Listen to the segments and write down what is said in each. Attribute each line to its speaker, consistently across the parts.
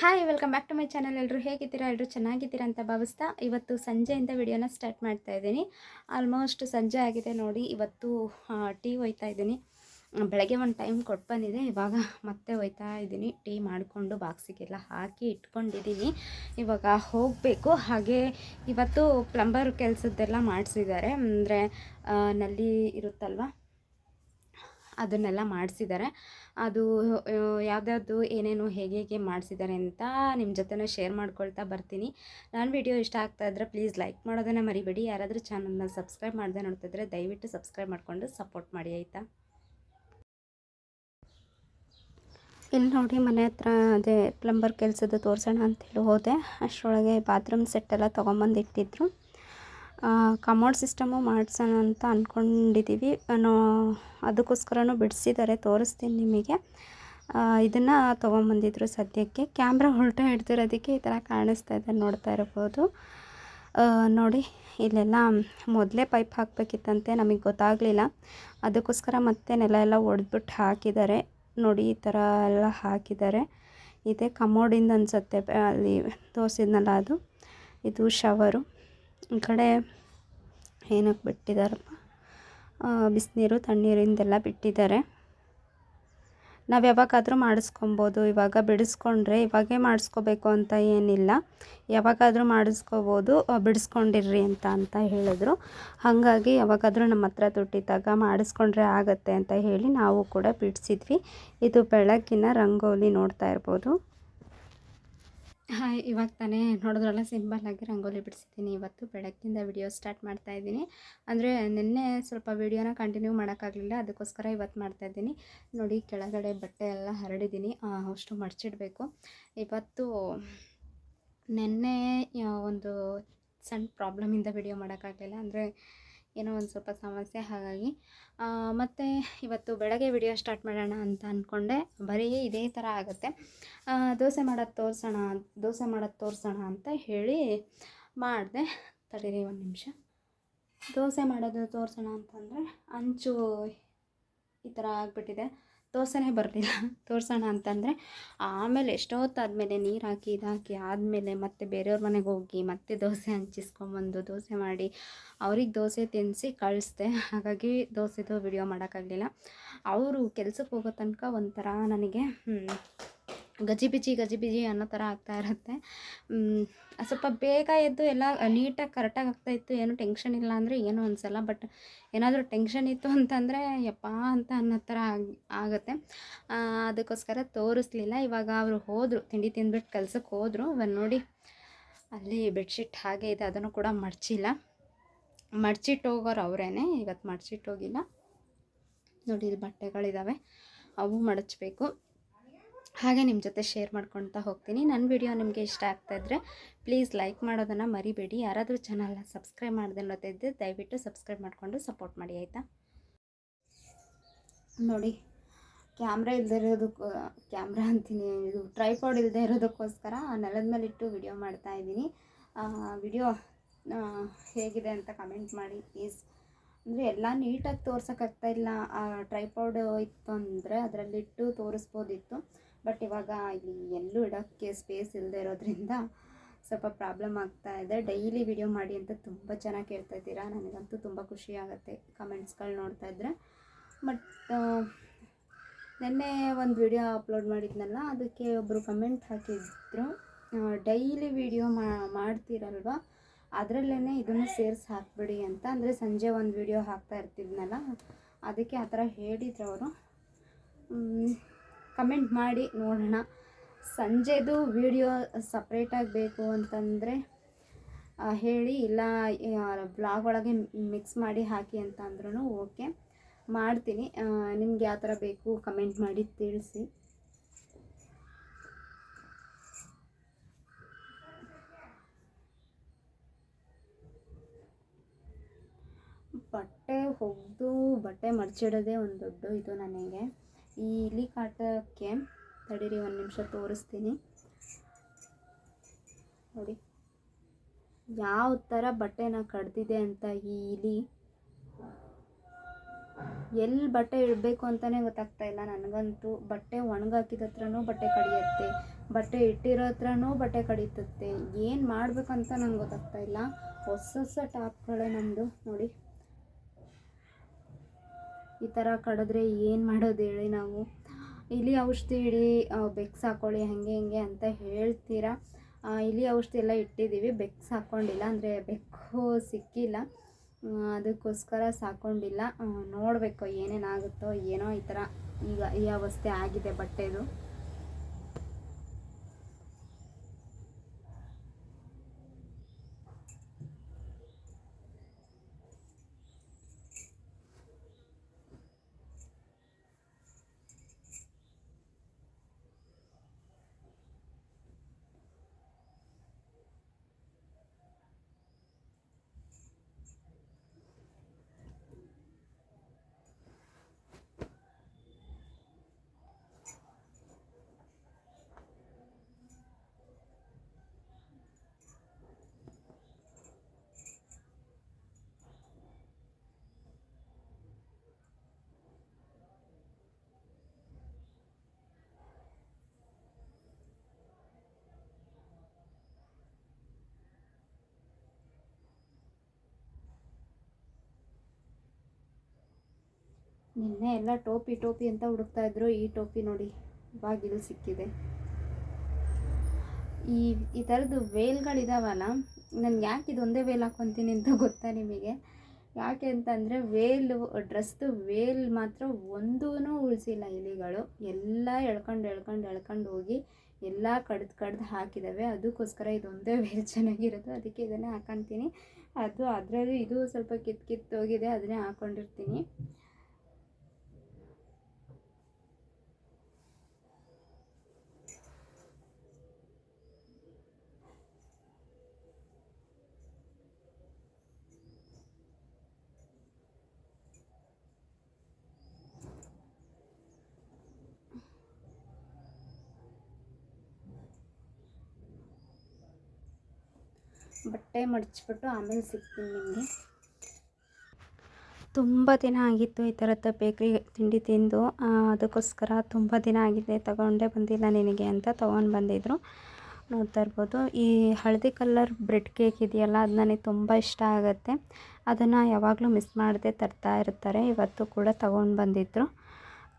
Speaker 1: Hi welcome back to my channel ಎಲ್ಲರೂ ಹೇಗಿದ್ದೀರಾ? ಎಲ್ಲರೂ ಚೆನ್ನಾಗಿದ್ದೀರಾ ಅಂತ ಭಾವಿಸ್ತಾ ಇವತ್ತು ಸಂಜೆಯಿಂದ ವಿಡಿಯೋನ ಸ್ಟಾರ್ಟ್ ಮಾಡ್ತಾ ಇದ್ದೀನಿ. ಆಲ್ಮೋಸ್ಟ್ ಸಂಜೆ ಆಗಿದೆ ನೋಡಿ, ಇವತ್ತು ಟೀ ಒಯ್ತಾ ಇದ್ದೀನಿ. ಬೆಳಗ್ಗೆ ಒಂದು ಟೈಮ್ ಕೊಟ್ಟು ಬಂದಿದೆ, ಇವಾಗ ಮತ್ತೆ ಒಯ್ತಾ ಇದ್ದೀನಿ. ಟೀ ಮಾಡಿಕೊಂಡು ಬಾಕ್ಸಿಗೆಲ್ಲ ಹಾಕಿ ಇಟ್ಕೊಂಡಿದ್ದೀನಿ ಇವಾಗ ಹೋಗಬೇಕು. ಹಾಗೆ ಇವತ್ತು ಪ್ಲಂಬರ್ ಕೆಲಸದ್ದೆಲ್ಲ ಮಾಡಿಸಿದ್ದಾರೆ. ಅಂದರೆ ನಲ್ಲಿ ಇರುತ್ತಲ್ವ? ಅದನ್ನೆಲ್ಲ ಮಾಡಿಸಿದ್ದಾರೆ. ಅದು ಯಾವ್ದ್ಯಾವ್ದು ಏನೇನು ಹೇಗೆ ಹೇಗೆ ಮಾಡಿಸಿದ್ದಾರೆ ಅಂತ ನಿಮ್ಮ ಜೊತೆ ಶೇರ್ ಮಾಡ್ಕೊಳ್ತಾ ಬರ್ತೀನಿ. ನಾನು ವಿಡಿಯೋ ಇಷ್ಟ ಆಗ್ತಾ ಇದ್ದರೆ ಪ್ಲೀಸ್ ಲೈಕ್ ಮಾಡೋದನ್ನು ಮರಿಬೇಡಿ. ಯಾರಾದರೂ ಚಾನಲ್ನ ಸಬ್ಸ್ಕ್ರೈಬ್ ಮಾಡದೆ ನೋಡ್ತಿದ್ರೆ ದಯವಿಟ್ಟು ಸಬ್ಸ್ಕ್ರೈಬ್ ಮಾಡಿಕೊಂಡು ಸಪೋರ್ಟ್ ಮಾಡಿ ಆಯಿತಾ? ಇಲ್ಲಿ ನೋಡಿ ಮನೆ ಹತ್ರ ಅದೇ ಪ್ಲಂಬರ್ ಕೆಲಸದ ತೋರಿಸೋಣ ಅಂತೇಳಿ ಹೋದೆ. ಅಷ್ಟರೊಳಗೆ ಬಾತ್ರೂಮ್ ಸೆಟ್ಟೆಲ್ಲ ತೊಗೊಂಬಂದು ಇಟ್ಟಿದ್ರು. ಕಮೋಡ್ ಸಿಸ್ಟಮು ಮಾಡ್ಸೋಣ ಅಂತ ಅಂದ್ಕೊಂಡಿದ್ದೀವಿ ನೋ, ಅದಕ್ಕೋಸ್ಕರನೂ ಬಿಡಿಸಿದ್ದಾರೆ, ತೋರಿಸ್ತೀನಿ ನಿಮಗೆ. ಇದನ್ನು ತೊಗೊಂಬಂದಿದ್ರು ಸದ್ಯಕ್ಕೆ. ಕ್ಯಾಮ್ರಾ ಉಲ್ಟಾ ಹಿಡ್ದಿರೋದಕ್ಕೆ ಈ ಥರ ಕಾಣಿಸ್ತಾ ಇದೆ, ನೋಡ್ತಾ ಇರ್ಬೋದು. ನೋಡಿ, ಇಲ್ಲೆಲ್ಲ ಮೊದಲೇ ಪೈಪ್ ಹಾಕಬೇಕಿತ್ತಂತೆ, ನಮಗೆ ಗೊತ್ತಾಗಲಿಲ್ಲ. ಅದಕ್ಕೋಸ್ಕರ ಮತ್ತೆ ನೆಲ ಎಲ್ಲ ಒಡೆದ್ಬಿಟ್ಟು ಹಾಕಿದ್ದಾರೆ. ನೋಡಿ, ಈ ಥರ ಎಲ್ಲ ಹಾಕಿದ್ದಾರೆ. ಇದೆ ಕಮೋಡಿಂದ ಅನಿಸುತ್ತೆ, ಅಲ್ಲಿ ತೋರಿಸಿದ್ನಲ್ಲ ಅದು. ಇದು ಶವರು. ಈ ಕಡೆ ಏನಕ್ಕೆ ಬಿಟ್ಟಿದ್ದಾರಪ್ಪ? ಬಿಸಿನೀರು ತಣ್ಣೀರಿಂದೆಲ್ಲ ಬಿಟ್ಟಿದ್ದಾರೆ. ನಾವು ಯಾವಾಗಾದರೂ ಮಾಡಿಸ್ಕೊಬೋದು. ಇವಾಗ ಬಿಡಿಸ್ಕೊಂಡ್ರೆ ಇವಾಗೇ ಮಾಡಿಸ್ಕೋಬೇಕು ಅಂತ ಏನಿಲ್ಲ. ಯಾವಾಗಾದರೂ ಮಾಡಿಸ್ಕೋಬೋದು ಬಿಡಿಸ್ಕೊಂಡಿರ್ರಿ ಅಂತ ಅಂತ ಹೇಳಿದ್ರು. ಹಾಗಾಗಿ ಯಾವಾಗಾದರೂ ನಮ್ಮ ಹತ್ರ ದುಡ್ಡಿದ್ದಾಗ ಮಾಡಿಸ್ಕೊಂಡ್ರೆ ಆಗುತ್ತೆ ಅಂತ ಹೇಳಿ ನಾವು ಕೂಡ ಬಿಡಿಸಿದ್ವಿ. ಇದು ಬೆಳಗ್ಗಿನ ರಂಗೋಲಿ ನೋಡ್ತಾ ಇರ್ಬೋದು. ಹಾಯ್ ಇವಾಗ ತಾನೇ ನೋಡಿದ್ರಲ್ಲ ಸಿಂಪಲ್ಲಾಗಿ ರಂಗೋಲಿ ಬಿಡಿಸಿದ್ದೀನಿ. ಇವತ್ತು ಬೆಳಗ್ಗಿಂದ ವಿಡಿಯೋ ಸ್ಟಾರ್ಟ್ ಮಾಡ್ತಾ ಇದ್ದೀನಿ. ಅಂದರೆ ನಿನ್ನೆ ಸ್ವಲ್ಪ ವಿಡಿಯೋನ ಕಂಟಿನ್ಯೂ ಮಾಡೋಕ್ಕಾಗಲಿಲ್ಲ. ಅದಕ್ಕೋಸ್ಕರ ಇವತ್ತು ಮಾಡ್ತಾಯಿದ್ದೀನಿ ನೋಡಿ, ಕೆಳಗಡೆ ಬಟ್ಟೆ ಎಲ್ಲ ಹರಡಿದ್ದೀನಿ. ಅಷ್ಟು ಮಡಚಿಡಬೇಕು. ಇವತ್ತು ನಿನ್ನೆ ಒಂದು ಸಣ್ಣ ಪ್ರಾಬ್ಲಮಿಂದ ವಿಡಿಯೋ ಮಾಡೋಕ್ಕಾಗಲಿಲ್ಲ. ಅಂದರೆ ಏನೋ ಒಂದು ಸ್ವಲ್ಪ ಸಮಸ್ಯೆ, ಹಾಗಾಗಿ. ಮತ್ತು ಇವತ್ತು ಬೆಳಗ್ಗೆ ವಿಡಿಯೋ ಸ್ಟಾರ್ಟ್ ಮಾಡೋಣ ಅಂತ ಅಂದ್ಕೊಂಡೆ ಬರೀ ಇದೇ ಥರ ಆಗುತ್ತೆ. ದೋಸೆ ಮಾಡೋದು ತೋರಿಸೋಣ, ದೋಸೆ ಮಾಡೋದು ತೋರಿಸೋಣ ಅಂತ ಹೇಳಿ ಮಾಡಿದೆ. ತಡೀರಿ ಒಂದು ನಿಮಿಷ. ದೋಸೆ ಮಾಡೋದು ತೋರಿಸೋಣ ಅಂತಂದರೆ ಅಂಚು ಈ ಥರ ಆಗಿಬಿಟ್ಟಿದೆ. ದೋಸೆನೇ ಬರಲಿಲ್ಲ. ತೋರ್ಸೋಣ ಅಂತಂದರೆ, ಆಮೇಲೆ ಎಷ್ಟೊತ್ತಾದಮೇಲೆ ನೀರು ಹಾಕಿ ಇದಾಕಿ ಆದಮೇಲೆ ಮತ್ತೆ ಬೇರೆಯವ್ರ ಮನೆಗೆ ಹೋಗಿ ಮತ್ತೆ ದೋಸೆ ಹಂಚಿಸ್ಕೊಂಬಂದು ದೋಸೆ ಮಾಡಿ ಅವ್ರಿಗೆ ದೋಸೆ ತಿನ್ನಿಸಿ ಕಳಿಸ್ದೆ. ಹಾಗಾಗಿ ದೋಸೆದು ವಿಡಿಯೋ ಮಾಡೋಕ್ಕಾಗಲಿಲ್ಲ. ಅವರು ಕೆಲಸಕ್ಕೆ ಹೋಗೋ ತನಕ ಒಂಥರ ನನಗೆ ಗಜಿಬಿಜಿ ಗಜಿಬಿಜಿ ಅನ್ನೋ ಥರ ಆಗ್ತಾ ಇರುತ್ತೆ. ಸ್ವಲ್ಪ ಬೇಗ ಎದ್ದು ಎಲ್ಲ ನೀಟಾಗಿ ಕರೆಕ್ಟಾಗಿ ಆಗ್ತಾಯಿತ್ತು ಏನು ಟೆನ್ಷನ್ ಇಲ್ಲ ಅಂದರೆ ಏನೂ ಅನಿಸಲ್ಲ, ಬಟ್ ಏನಾದರೂ ಟೆನ್ಷನ್ ಇತ್ತು ಅಂತಂದರೆ ಯಪ್ಪ ಅಂತ ಅನ್ನೋ ಥರ ಆಗಿ, ಆಗುತ್ತೆ. ಅದಕ್ಕೋಸ್ಕರ ತೋರಿಸ್ಲಿಲ್ಲ. ಇವಾಗ ಅವರು ಹೋದರು, ತಿಂಡಿ ತಿಂದ್ಬಿಟ್ಟು ಕೆಲ್ಸಕ್ಕೆ ಹೋದರು. ಇವಾಗ ನೋಡಿ, ಅಲ್ಲಿ ಬೆಡ್ಶೀಟ್ ಹಾಗೆ ಇದೆ, ಅದನ್ನು ಕೂಡ ಮಡಚಿಲ್ಲ. ಮಡ್ಚಿಟ್ಟು ಹೋಗೋರು ಅವರೇ ಇವತ್ತು ಮಡ್ಚಿಟ್ಟು ಹೋಗಿಲ್ಲ. ನೋಡಿ, ಇಲ್ಲಿ ಬಟ್ಟೆಗಳಿದ್ದಾವೆ ಅವು ಮಡಚಬೇಕು. ಹಾಗೆ ನಿಮ್ಮ ಜೊತೆ ಶೇರ್ ಮಾಡ್ಕೊಳ್ತಾ ಹೋಗ್ತೀನಿ. ನನ್ನ ವಿಡಿಯೋ ನಿಮಗೆ ಇಷ್ಟ ಆಗ್ತಾಯಿದ್ರೆ ಪ್ಲೀಸ್ ಲೈಕ್ ಮಾಡೋದನ್ನು ಮರಿಬೇಡಿ. ಯಾರಾದರೂ ಚಾನಲ್ನ ಸಬ್ಸ್ಕ್ರೈಬ್ ಮಾಡ್ದೆ ಇದ್ದರೆ ದಯವಿಟ್ಟು ಸಬ್ಸ್ಕ್ರೈಬ್ ಮಾಡಿಕೊಂಡು ಸಪೋರ್ಟ್ ಮಾಡಿ, ಆಯಿತಾ? ನೋಡಿ ಕ್ಯಾಮ್ರಾ ಇಲ್ಲದೆ ಇರೋದಕ್ಕೂ ಕ್ಯಾಮ್ರಾ ಅಂತೀನಿ. ಇದು ಟ್ರೈಪಾಡ್ ಇಲ್ಲದೆ ಇರೋದಕ್ಕೋಸ್ಕರ ನೆಲದ ಮೇಲೆ ಇಟ್ಟು ವಿಡಿಯೋ ಮಾಡ್ತಾ ಇದ್ದೀನಿ. ವಿಡಿಯೋ ಹೇಗಿದೆ ಅಂತ ಕಮೆಂಟ್ ಮಾಡಿ ಪ್ಲೀಸ್ ಅಂದರೆ ಎಲ್ಲ ನೀಟಾಗಿ ತೋರ್ಸೋಕ್ಕಾಗ್ತಾ ಇಲ್ಲ. ಟ್ರೈಪಾಡ್ ಇತ್ತು ಅಂದರೆ ಅದರಲ್ಲಿಟ್ಟು ತೋರಿಸ್ಬೋದಿತ್ತು. ಬಟ್ ಇವಾಗ ಇಲ್ಲಿ ಎಲ್ಲೂ ಇಡೋಕ್ಕೆ ಸ್ಪೇಸ್ ಇಲ್ಲದೆ ಇರೋದ್ರಿಂದ ಸ್ವಲ್ಪ ಪ್ರಾಬ್ಲಮ್ ಆಗ್ತಾ ಇದೆ. ಡೈಲಿ ವಿಡಿಯೋ ಮಾಡಿ ಅಂತ ತುಂಬ ಚೆನ್ನಾಗಿ ಕೇಳ್ತಾ ಇದ್ದೀರಾ? ನನಗಂತೂ ತುಂಬ ಖುಷಿ ಆಗುತ್ತೆ ಕಮೆಂಟ್ಸ್ಗಳು ನೋಡ್ತಾ ಇದ್ದರೆ ಬಟ್ ನಿನ್ನೆ ಒಂದು ವಿಡಿಯೋ ಅಪ್ಲೋಡ್ ಮಾಡಿದ್ನಲ್ಲ, ಅದಕ್ಕೆ ಒಬ್ಬರು ಕಮೆಂಟ್ ಹಾಕಿದ್ರು. ಡೈಲಿ ವಿಡಿಯೋ ಮಾಡ್ತೀರಲ್ವ? ಅದರಲ್ಲೇ ಇದನ್ನು ಸೇರಿಸಿ ಹಾಕ್ಬಿಡಿ ಅಂತ. ಅಂದರೆ ಸಂಜೆ ಒಂದು ವಿಡಿಯೋ ಹಾಕ್ತಾ ಇರ್ತಿದ್ನಲ್ಲ, ಅದಕ್ಕೆ ಆ ಥರ ಹೇಳಿದ್ರು ಅವರು. ಕಮೆಂಟ್ ಮಾಡಿ ನೋಡೋಣ. ಸಂಜೆದು ವಿಡಿಯೋ ಸಪ್ರೇಟಾಗಿ ಬೇಕು ಅಂತಂದರೆ ಹೇಳಿ, ಇಲ್ಲ ಬ್ಲಾಗ್ ಒಳಗೆ ಮಿಕ್ಸ್ ಮಾಡಿ ಹಾಕಿ ಅಂತ ಅಂದ್ರೂ ಓಕೆ ಮಾಡ್ತೀನಿ ನಿಮ್ಗೆ ಯಾವ ಥರ ಬೇಕು ಕಮೆಂಟ್ ಮಾಡಿ ತಿಳಿಸಿ. ಬಟ್ಟೆ ಹೋಗ್ದು, ಬಟ್ಟೆ ಮಡಚಿಡೋದೇ ಒಂದು ದೊಡ್ಡ ಇದು ನನಗೆ. ಈ ಇಲಿ ಕಾಟಕ್ಕೆ ತಡೀರಿ, ಒಂದು ನಿಮಿಷ ತೋರಿಸ್ತೀನಿ. ನೋಡಿ. ಯಾವ ಥರ ಬಟ್ಟೆನ ಕಡ್ದಿದೆ ಅಂತ ಈ ಇಲಿ ಎಲ್ಲಿ ಬಟ್ಟೆ ಇಡಬೇಕು ಅಂತಲೇ ಗೊತ್ತಾಗ್ತಾ ಇಲ್ಲ ನನಗಂತೂ. ಬಟ್ಟೆ ಒಣಗಾಕಿದ ಹತ್ರನೂ ಬಟ್ಟೆ ಕಡಿಯುತ್ತೆ, ಬಟ್ಟೆ ಇಟ್ಟಿರೋ ಹತ್ರನೂ ಬಟ್ಟೆ ಕಡಿತತ್ತೆ. ಏನು ಮಾಡಬೇಕಂತ ನಂಗೆ ಗೊತ್ತಾಗ್ತಾ ಇಲ್ಲ. ಹೊಸ ಹೊಸ ಟಾಪ್ಗಳೇ ನಮ್ಮದು ನೋಡಿ. ಈ ಥರ ಕಡಿದ್ರೆ ಏನು ಮಾಡೋದು ಹೇಳಿ ನಾವು? ಇಲಿ ಔಷಧಿ ಇಡಿ ಬೆಕ್ಸ್ ಹಾಕೊಳ್ಳಿ, ಹಾಗೆ ಹಿಂಗೆ ಅಂತ ಹೇಳ್ತೀರಾ? ಇಲಿ ಔಷಧಿ ಎಲ್ಲ ಇಟ್ಟಿದ್ದೀವಿ, ಬೆಕ್ಸ್ ಹಾಕ್ಕೊಂಡಿಲ್ಲ ಅಂದರೆ ಬೆಕ್ಕು ಸಿಕ್ಕಿಲ್ಲ. ಅದಕ್ಕೋಸ್ಕರ ಸಾಕೊಂಡಿಲ್ಲ. ನೋಡಬೇಕು ಏನೇನಾಗುತ್ತೋ, ಏನೋ ಈ ಥರ ಈಗ ಈ ಅವಸ್ಥೆ ಆಗಿದೆ ಬಟ್ಟೆದು. ನಿನ್ನೆ ಎಲ್ಲ ಟೋಪಿ ಟೋಪಿ ಅಂತ ಹುಡುಕ್ತಾ ಇದ್ರು. ಈ ಟೋಪಿ ನೋಡಿ ಇಲ್ಲಿ ಸಿಕ್ಕಿದೆ. ಈ ಈ ಥರದ್ದು ವೇಲ್ಗಳಿದಾವಲ್ಲ, ನಾನು ಯಾಕೆ ಇದೊಂದೇ ವೇಲ್ ಹಾಕ್ಕೊತೀನಿ ಅಂತ ಗೊತ್ತಾ ನಿಮಗೆ? ಯಾಕೆ ಅಂತಂದರೆ ವೇಲು ಡ್ರೆಸ್ದು ವೇಲ್ ಮಾತ್ರ ಒಂದೂ ಉಳಿಸಿಲ್ಲ ಇಲಿಗಳು. ಎಲ್ಲ ಎಳ್ಕೊಂಡು ಎಳ್ಕೊಂಡು ಎಳ್ಕೊಂಡು ಹೋಗಿ ಎಲ್ಲ ಕಡ್ದು ಕಡ್ದು ಹಾಕಿದ್ದಾವೆ ಅದಕ್ಕೋಸ್ಕರ ಇದೊಂದೇ ವೇಲ್ ಚೆನ್ನಾಗಿರೋದು ಅದಕ್ಕೆ ಇದನ್ನೇ ಹಾಕೊಂತೀನಿ. ಅದು ಅದರಲ್ಲೂ ಇದು ಸ್ವಲ್ಪ ಕಿತ್ತು ಕಿತ್ತೋಗಿದೆ ಅದನ್ನೇ ಹಾಕ್ಕೊಂಡಿರ್ತೀನಿ ಬಟ್ಟೆ ಮಡಚ್ಬಿಟ್ಟು ಆಮೇಲೆ ಸಿಗ್ತೀನಿ ನಿಮಗೆ. ತುಂಬ ದಿನ ಆಗಿತ್ತು ಈ ಥರದ ಬೇಕ್ರಿ ತಿಂಡಿ ತಿಂದು. ಅದಕ್ಕೋಸ್ಕರ ತುಂಬ ದಿನ ಆಗಿದೆ, ತಗೊಂಡೇ ಬಂದಿಲ್ಲ ನಿನಗೆ ಅಂತ ತೊಗೊಂಡು ಬಂದಿದ್ರು. ನೋಡ್ತಾ ಇರ್ಬೋದು. ಈ ಹಳದಿ ಕಲರ್ ಬ್ರೆಡ್ ಕೇಕ್ ಇದೆಯಲ್ಲ, ಅದು ನನಗೆ ತುಂಬ ಇಷ್ಟ ಆಗುತ್ತೆ. ಅದನ್ನು ಯಾವಾಗಲೂ ಮಿಸ್ ಮಾಡದೆ ತರ್ತಾ ಇರ್ತಾರೆ. ಇವತ್ತು ಕೂಡ ತೊಗೊಂಡು ಬಂದಿದ್ದರು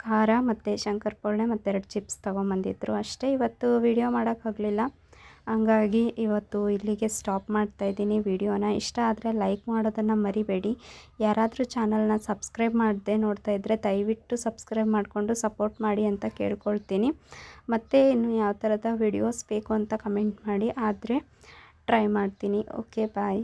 Speaker 1: ಖಾರ ಮತ್ತು ಶಂಕರಪೊಳ್ಳೆ ಮತ್ತು ಎರಡು ಚಿಪ್ಸ್ ತೊಗೊಂಬಂದಿದ್ರು ಅಷ್ಟೇ, ಇವತ್ತು ವಿಡಿಯೋ ಮಾಡೋಕ್ಕಾಗಲಿಲ್ಲ ಹಂಗಾಗಿ ಇವತ್ತು ಇಲ್ಲಿಗೆ ಸ್ಟಾಪ್ ಮಾಡ್ತಾ ಇದ್ದೀನಿ. ವಿಡಿಯೋನ ಇಷ್ಟ ಆದರೆ ಲೈಕ್ ಮಾಡೋದನ್ನು ಮರಿಬೇಡಿ. ಯಾರಾದರೂ ಚಾನಲ್ನ ಸಬ್ಸ್ಕ್ರೈಬ್ ಮಾಡದೆ ನೋಡ್ತಾ ಇದ್ದರೆ ದಯವಿಟ್ಟು ಸಬ್ಸ್ಕ್ರೈಬ್ ಮಾಡಿಕೊಂಡು ಸಪೋರ್ಟ್ ಮಾಡಿ ಅಂತ ಕೇಳ್ಕೊಳ್ತೀನಿ. ಮತ್ತು ಇನ್ನು ಯಾವ ಥರದ ವಿಡಿಯೋಸ್ ಬೇಕು ಅಂತ ಕಮೆಂಟ್ ಮಾಡಿ ಆದರೆ ಟ್ರೈ ಮಾಡ್ತೀನಿ. Okay bye